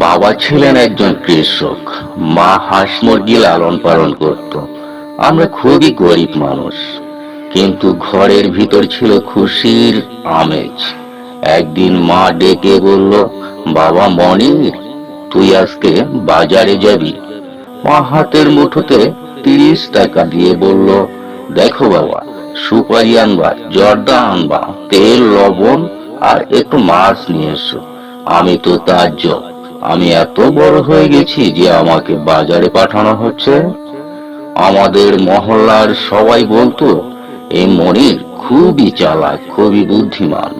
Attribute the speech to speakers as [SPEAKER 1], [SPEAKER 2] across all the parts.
[SPEAKER 1] বাবা ছিলেন একজন কৃষক। মা হাঁস মুরগি লালন পালন করত। আমরা খুবই গরিব মানুষ। কিন্তু ঘরের ভিতর ছিল খুশির আমেজ। একদিন মা ডেকে বলল, বাবা মনির, তুই আজকে বাজারে যাবি? মা হাতের মুঠোতে তিরিশ টাকা দিয়ে বলল, দেখো বাবা, সুপারি আনবা, জর্দা আনবা, তেল, লবণ আর একটু মাছ নিয়ে এসো। আমি তো তাজ্জব। আমি এত বড় হয়ে গেছি যে আমাকে বাজারে পাঠানো হচ্ছে। আমাদের মহল্লার সবাই বলতো এই মনির খুবই চালাক, খুবই বুদ্ধিমান।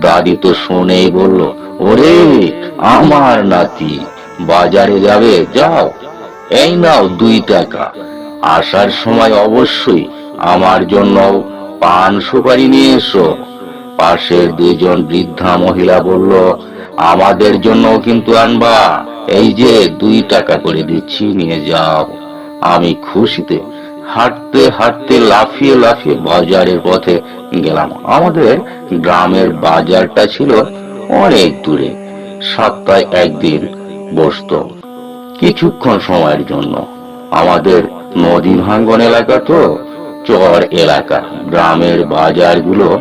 [SPEAKER 1] দাদি তো শুনেই বলল, ওরে, আমার নাতি, বাজারে যাবে, যাও, এই নাও দুই টাকা। আসার সময় অবশ্যই আমার জন্য পান সুপারি নিয়ে এসো। পাশের দুইজন বৃদ্ধা মহিলা বলল আমাদের জন্য কিন্তু আনবা। এই যে দুই টাকা করে দিচ্ছি, নিয়ে যাও। আমি খুশিতে হাঁটতে হাঁটতে লাফিয়ে লাফিয়ে বাজারের পথে গেলাম। আমাদের গ্রামের বাজারটা ছিল অনেক দূরে। সপ্তাহে একদিন বসতো। কিছুক্ষণ সময়ের জন্য। আমাদের নদী ভাঙ্গন এলাকা তো, চর এলাকা। গ্রামের বাজারগুলো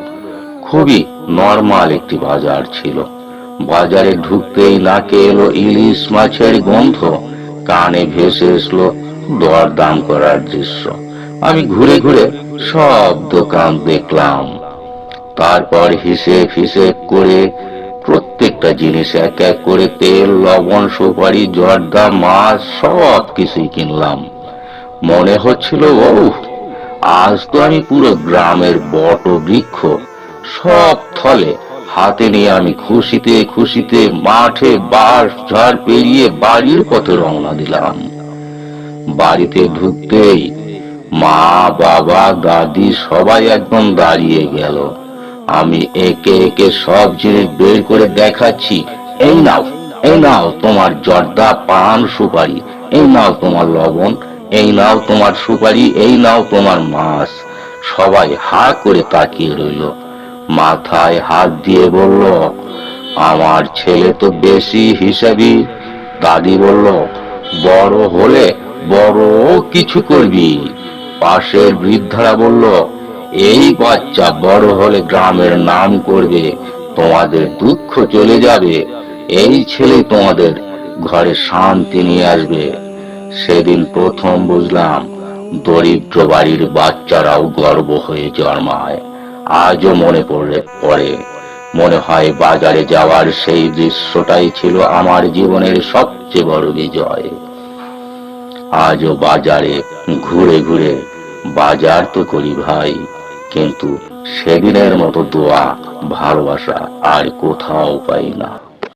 [SPEAKER 1] খুবই নর্মাল একটি বাজার ছিল। বাজারে ঢুকতেই নাকে এলো ইলিশ মাছের গন্ধ। কানে ভেসে এসলো দরদাম করার দৃশ্য। আমি ঘুরে ঘুরে সব দোকান দেখলাম। তারপর হিসেব হিসেব করে প্রত্যেকটা জিনিস এক এক করে তেল, লবণ, সুপারি, জর্দা, মাছ, সব কিছুই কিনলাম। মনে হচ্ছিল ও আজ তো আমি পুরো গ্রামের বট বৃক্ষ সব থলে হাতে নিয়ে আমি খুশিতে খুশিতে মাঠে বাস ঝাড় পেরিয়ে বাড়ির পথে রওনা দিলাম। বাড়িতে ঢুকতেই মা, বাবা, দাদি সবাই একদম দাঁড়িয়ে গেল। আমি একে একে সব জিনিস বের করে দেখাচ্ছি। এই নাও এই নাও তোমার জর্দা পান সুপারি, এই নাও তোমার লবণ, এই নাও তোমার সুপারি, এই নাও তোমার মাছ। সবাই হা করে তাকিয়ে রইল। মাথায় হাত দিয়ে বলল, আমার ছেলে তো বেশি হিসাবি। দাদি বলল, বড় হলে বড় কিছু করবি। পাশের বৃদ্ধারা বলল, এই বাচ্চা বড় হলে গ্রামের নাম করবে, তোমাদের দুঃখ চলে যাবে। এই ছেলে তোমাদের ঘরে শান্তি নিয়ে আসবে। সেদিন প্রথম বুঝলাম, দরিদ্র বাড়ির বাচ্চারাও গর্ব হয়ে জন্মায়। আজও মনে পড়ে পড়ে। মনে হয় বাজারে যাওয়ার সেই দৃশ্যটাই ছিল আমার জীবনের সবচেয়ে বড় বিজয়। আজও বাজারে ঘুরে ঘুরে, বাজার তো করি ভাই, কিন্তু সেদিনের মতো দোয়া, ভালোবাসা আর কোথাও পাই না।